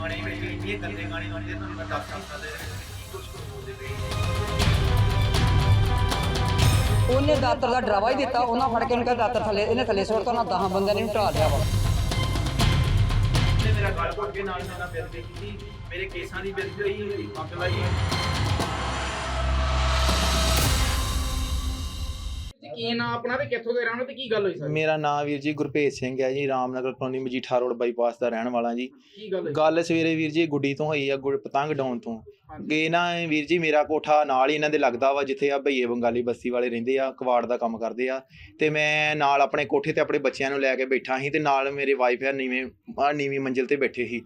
ਗਾਣੇ ਵਿੱਚ ਇੰਨੇ ਗੰਦੇ ਗਾਣੇ ਗਾਉਂਦੇ ਤੁਹਾਨੂੰ ਮੈਂ ਦੱਸ ਨਹੀਂ ਸਕਦਾ ਇਹਦੇ ਵਿੱਚ ਕੀ ਕੁਝ ਬੋਲਦੇ ਪਏ ਉਹਨੇ ਦਾਤਰ ਦਾ ਡਰਾਵਾ ਹੀ ਦਿੱਤਾ ਉਹਨਾਂ ਫੜ ਕੇ ਉਹਨੂੰ ਦਾਤਰ ਥੱਲੇ ਇਹਨੇ ਥੱਲੇ ਸੁੱਟਤਾ ਉਹਨਾਂ 10 ਬੰਦਿਆਂ ਨੇ ਢਾਹ ਲਿਆ ਵਾ। ਤੇ ਮੇਰਾ ਗਲ ਘੁੱਟ ਕੇ ਨਾਲ ਮੇਰਾ ਬੇਇੱਜ਼ਤੀ ਕੀਤੀ ਮੇਰੇ ਕੇਸਾਂ ਦੀ ਬੇਇੱਜ਼ਤੀ ਹੋਈ ਲਾਈ ਜੀ ਕੀ ਨਾਂ ਆਪਣਾ ਤੇ ਕਿੱਥੋਂ ਦੇ ਰਹਿਣ ਵਾਲੇ ਤੇ ਕੀ ਗੱਲ ਹੋਈ ਸਰ? ਮੇਰਾ ਨਾਮ ਵੀਰ ਜੀ ਗੁਰਭੇਜ ਸਿੰਘ ਹੈ ਜੀ Ramnagar colony Majitha road bypass ਦਾ ਰਹਿਣ ਵਾਲਾ ਜੀ। ਕੀ ਗੱਲ ਹੋਈ? ਗੱਲ ਸਵੇਰੇ ਵੀਰ ਜੀ ਗੁੱਡੀ ਤੋਂ ਹੋਈ ਆ ਗੁੜ ਪਤੰਗ ਡਾਉਣ ਤੋਂ। ਕਿ ਨਾ ਵੀਰ ਜੀ ਮੇਰਾ ਕੋਠਾ ਨਾਲ ਹੀ ਇਹਨਾਂ ਦੇ ਲੱਗਦਾ ਵਾ ਜਿੱਥੇ ਆ ਭਈਏ ਬੰਗਾਲੀ ਬਸਤੀ ਵਾਲੇ ਰਹਿੰਦੇ ਆ ਕਵਾੜ ਦਾ ਕੰਮ ਕਰਦੇ ਆ। ਤੇ ਮੈਂ ਨਾਲ ਆਪਣੇ ਕੋਠੇ ਤੇ ਆਪਣੇ ਬੱਚਿਆਂ ਨੂੰ ਲੈ ਕੇ ਬੈਠਾ ਸੀ ਤੇ ਨਾਲ ਮੇਰੇ ਵਾਈਫ ਆ ਨੀਵੇਂ ਆ ਨੀਵੀਂ ਮੰਜ਼ਿਲ ਤੇ ਬੈਠੇ ਸੀ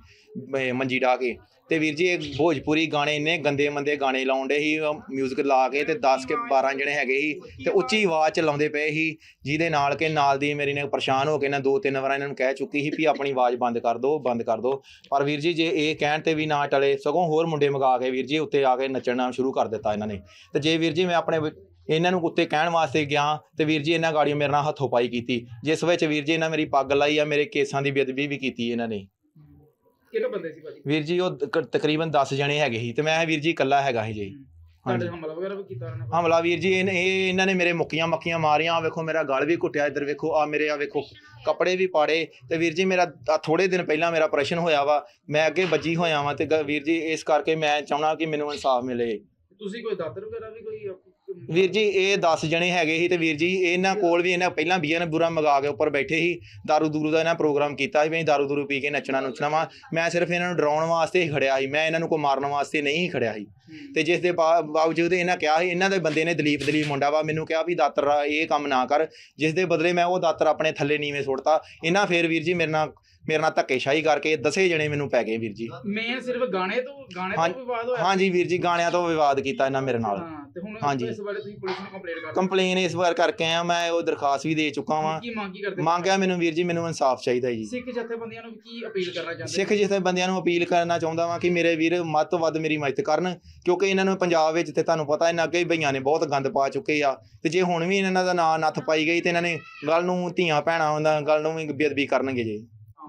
ਮ- ਮੰਜੀ ਢਾ ਕੇ। ਤੇ ਵੀਰ ਜੀ, ਇਹ ਭੋਜਪੁਰੀ ਗਾਣੇ ਇੰਨੇ ਗੰਦੇ ਮੰਦੇ ਗਾਣੇ ਲਾਉਂਦੇ ਸੀ ਮਿਊਜ਼ਿਕ ਲਾ ਕੇ ਤੇ 10 ਕੇ 12 ਜਣੇ ਹੈਗੇ ਸੀ ਤੇ ਉੱਚੀ ਆਵਾਜ਼ ਚ ਲਾਉਂਦੇ ਪਏ ਸੀ, ਜਿਹਦੇ ਨਾਲ ਕਿ ਨਾਲ ਦੀ ਮੇਰੀ ਨੇ ਪਰੇਸ਼ਾਨ ਹੋ ਕੇ ਨਾ ਦੋ ਤਿੰਨ ਵਾਰ ਇਹਨਾਂ ਨੂੰ ਕਹਿ ਚੁੱਕੀ ਸੀ ਵੀ ਆਪਣੀ ਆਵਾਜ਼ ਬੰਦ ਕਰ ਦਿਓ ਬੰਦ ਕਰ ਦਿਓ ਪਰ ਵੀਰ ਜੀ, ਜੇ ਇਹ ਕਹਿਣ ਤੇ ਵੀ ਨਾ ਟਲੇ, ਸਗੋਂ ਹੋਰ ਮੁੰਡੇ ਮੰਗਾ ਕੇ ਵੀਰ ਜੀ ਉੱਤੇ ਆ ਕੇ ਨੱਚਣਾ ਸ਼ੁਰੂ ਕਰ ਦਿੱਤਾ ਇਹਨਾਂ ਨੇ। ਤੇ ਜੇ ਵੀਰ ਜੀ ਮੈਂ ਆਪਣੇ ਇਹਨਾਂ ਨੂੰ ਉੱਤੇ ਕਹਿਣ ਵਾਸਤੇ ਗਿਆ, ਤੇ ਵੀਰ ਜੀ ਇਹਨਾਂ ਗਾੜੀਆਂ ਮੇਰੇ ਨਾਲ ਹੱਥੋਂ ਪਾਈ ਕੀਤੀ, ਜਿਸ ਵਿੱਚ ਵੀਰ ਜੀ ਇਹਨਾਂ ਮੇਰੀ ਪੱਗ ਲਾਈ ਆ, ਮੇਰੇ ਕੇਸਾਂ ਦੀ ਬੇਅਦਬੀ ਵੀ ਕੀਤੀ ਇਹਨਾਂ ਨੇ। ਕਿਹੜੇ ਬੰਦੇ ਸੀ ਭਾਜੀ? ਵੀਰ ਜੀ ਉਹ ਤਕ- ਤਕਰੀਬਨ 10 ਜਣੇ ਹੈਗੇ ਸੀ ਤੇ ਮੈਂ ਵੀਰ ਜੀ ਇਕੱਲਾ ਹੈਗਾ ਸੀ ਜੀ। ਤੁਹਾਡੇ ਹਮਲਾ ਵਗੈਰਾ ਵੀ ਕੀਤਾ ਉਹਨਾਂ ਨੇ? ਹਮਲਾ ਵੀਰ ਜੀ ਇਹ ਇਹ ਇਹਨਾਂ ਨੇ ਮੇਰੇ ਮੁੱਕੀਆਂ ਮੱਕੀਆਂ ਮਾਰੀਆਂ। ਆਹ ਵੇਖੋ ਮੇਰਾ ਗਲ ਵੀ ਘੁੱਟਿਆ ਇੱਧਰ ਵੇਖੋ ਆ ਮੇਰੇ ਆ ਵੇਖੋ ਕੱਪੜੇ ਵੀ ਪਾੜੇ। ਤੇ ਵੀਰ ਜੀ ਮੇਰਾ ਆਹ ਥੋੜੇ ਦਿਨ ਪਹਿਲਾਂ ਮੇਰਾ ਆਪਰੇਸ਼ਨ ਹੋਇਆ ਵਾ। ਮੈਂ ਅੱਗੇ ਵੱਜੀ ਹੋਇਆ ਵਾਂ ਤੇ ਗ- ਵੀਰ ਜੀ ਇਸ ਕਰਕੇ ਮੈਂ ਚਾਹਣਾ ਕਿ ਮੈਨੂੰ ਇਨਸਾਫ ਮਿਲੇ। ਤੁਸੀਂ ਕੋਈ ਦਾਤਰ ਵਗੈਰਾ ਵੀ ਕੋਈ ਵੀਰ ਜੀ ਇਹ 10 ਜਣੇ ਹੈਗੇ ਸੀ ਤੇ ਵੀਰ ਜੀ ਇਹਨਾਂ ਕੋਲ ਵੀ ਇਹਨਾਂ ਪਹਿਲਾਂ ਬੀਆਂ ਨੇ ਬੁਰਾ ਮਗਾ ਕੇ ਉੱਪਰ ਬੈਠੇ ਸੀ। ਦਾਰੂ ਦੂਰੂ ਦਾ ਇਹਨਾਂ ਪ੍ਰੋਗਰਾਮ ਕੀਤਾ ਸੀ ਵੀ ਅਸੀਂ ਦਾਰੂ ਦੂਰੂ ਪੀ ਕੇ ਨੱਚਣਾ ਨੁੱਚਣਾ ਵਾ। ਮੈਂ ਸਿਰਫ ਇਹਨਾਂ ਨੂੰ ਡਰਾਉਣ ਵਾਸਤੇ ਹੀ ਖੜਿਆ ਸੀ। ਮੈਂ ਇਹਨਾਂ ਨੂੰ ਕੋਈ ਮਾਰਨ ਵਾਸਤੇ ਨਹੀਂ ਖੜਿਆ ਸੀ। ਤੇ ਜਿਸ ਦੇ ਬਾਵਜੂਦ ਇਹਨਾਂ ਕਿਹਾ ਸੀ ਇਹਨਾਂ ਦੇ ਬੰਦੇ ਨੇ ਦਲੀਪ ਦਲੀਪ ਮੁੰਡਾ ਵਾ ਮੈਨੂੰ ਕਿਹਾ ਵੀ ਦਾਤਰ ਇਹ ਕੰਮ ਨਾ ਕਰ। ਜਿਸ ਦੇ ਬਦਲੇ ਮੈਂ ਉਹ ਦਾਤਰ ਆਪਣੇ ਥੱਲੇ ਨੀਵੇਂ ਸੁੱਟਤਾ। ਇਹਨਾਂ ਫੇਰ ਵੀਰ ਜੀ ਮੇਰੇ ਨਾਲ ਮੇਰੇ ਨਾਲ ਧੱਕੇਸ਼ਾਹੀ ਕਰਕੇ ਦਸੇ ਜਣੇ ਮੈਨੂੰ ਪੈ ਗਏ ਵੀਰ ਜੀ। ਮੇਨ ਸਿਰਫ ਗਾਣੇ ਤੋਂ ਗਾਣੇ ਤੋਂ ਵਿਵਾਦ ਹੋਇਆ। ਹਾਂਜੀ ਵੀਰ ਜੀ ਗਾਣਿਆਂ ਤੋਂ ਵਿਵਾਦ ਕੀਤਾ ਇਹਨਾਂ ਮੇਰੇ ਨਾਲ। ਹਾਂ ਤੇ ਹੁਣ ਹਾਂਜੀ। ਇਸ ਬਾਰੇ ਤੁਸੀਂ ਪੁਲਿਸ ਨੂੰ ਕੰਪਲੇਂਟ ਕਰ ਕੰਪਲੇਨ ਇਸ ਵਾਰ ਕਰਕੇ ਆ ਮੈਂ ਉਹ ਦਰਖਾਸਤ ਵੀ ਦੇ ਚੁੱਕਾ ਵਾਂ। ਕੀ ਮੰਗ ਕੀ ਕਰਦੇ ਮੰਗਿਆ ਮੈਨੂੰ ਵੀਰ ਜੀ ਮੈਨੂੰ ਇਨਸਾਫ ਚਾਹੀਦਾ ਜੀ। ਸਿੱਖ ਜਥੇਬੰਦੀਆਂ ਨੂੰ ਕੀ ਅਪੀਲ ਕਰਨਾ ਚਾਹੁੰਦੇ ਸਿੱਖ ਜਿਥੇ ਬੰਦਿਆਂ ਨੂੰ ਅਪੀਲ ਕਰਨਾ ਚਾਹੁੰਦਾ ਵਾਂ ਕਿ ਮੇਰੇ ਵੀਰ ਵੱਧ ਤੋਂ ਵੱਧ ਮੇਰੀ ਮਦਦ ਕਰਨ ਕਿਉਂਕਿ ਇਹਨਾਂ ਨੂੰ ਪੰਜਾਬ ਵਿੱਚ ਤੇ ਤੁਹਾਨੂੰ ਪਤਾ ਇਹਨਾਂ ਅੱਗੇ ਹੀ ਭਈਆਂ ਨੇ ਬਹੁਤ ਗੰਦ ਪਾ ਚੁੱਕੇ ਆ ਤੇ ਜੇ ਹੁਣ ਵੀ ਇਹਨਾਂ ਦਾ ਨਾਂ ਨੱਥ ਪਾਈ ਗਈ ਤੇ ਇਹਨਾਂ ਨੇ ਗੱਲ ਨੂੰ ਧੀਆਂ ਭੈਣਾਂ ਦਾ ਗੱਲ ਨੂੰ ਵੀ ਬੇਅਦਬੀ ਕਰਨਗੇ ਜੀ।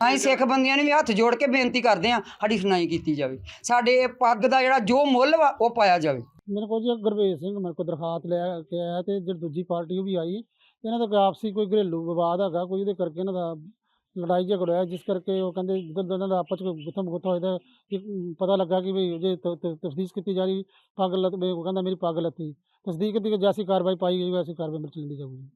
ਅਸੀਂ ਸਿੱਖ ਬੰਦਿਆਂ ਨੂੰ ਵੀ ਹੱਥ ਜੋੜ ਕੇ ਬੇਨਤੀ ਕਰਦੇ ਹਾਂ, ਸਾਡੀ ਸੁਣਾਈ ਕੀਤੀ ਜਾਵੇ। ਸਾਡੇ ਪੱਗ ਦਾ ਜਿਹੜਾ ਜੋ ਮੁੱਲ ਵਾ, ਉਹ ਪਾਇਆ ਜਾਵੇ। ਮੇਰੇ ਕੋਲ ਜੀ ਗੁਰਵੇਜ ਸਿੰਘ, ਮੇਰੇ ਕੋਲ ਦਰਖਾਸਤ ਲੈ ਕੇ ਆਇਆ ਤੇ ਜਿਹੜੀ ਦੂਜੀ ਪਾਰਟੀ ਉਹ ਵੀ ਆਈ। ਇਹਨਾਂ ਦਾ ਕੋਈ ਆਪਸੀ ਕੋਈ ਘਰੇਲੂ ਵਿਵਾਦ ਹੈਗਾ, ਕੋਈ ਉਹਦੇ ਕਰਕੇ ਇਹਨਾਂ ਦਾ ਲੜਾਈ ਝਗੜਾ ਹੋਇਆ, ਜਿਸ ਕਰਕੇ ਉਹ ਕਹਿੰਦੇ ਜਦੋਂ ਇਹਨਾਂ ਦਾ ਆਪਸ ਵਿੱਚ ਗੁੱਥਮ ਗੁੱਥਾ ਹੋਇਆ ਤਾਂ ਕਿ ਪਤਾ ਲੱਗਾ ਕਿ ਵੀ ਜੇ ਤਫਤੀਸ਼ ਕੀਤੀ ਜਾ ਰਹੀ, ਪੱਗ ਲੱਤ ਵੀ ਉਹ ਕਹਿੰਦਾ ਮੇਰੀ ਪੱਗ ਲੱਤੀ। ਤਸਦੀਕ ਕੀਤੀ ਦੀ ਜੈਸੀ ਕਾਰਵਾਈ ਪਾਈ ਗਈ ਵੈਸੀ ਕਾਰਵਾਈ ਮੇਰੇ ਚੱਲਦੀ ਜਾਊਗੀ।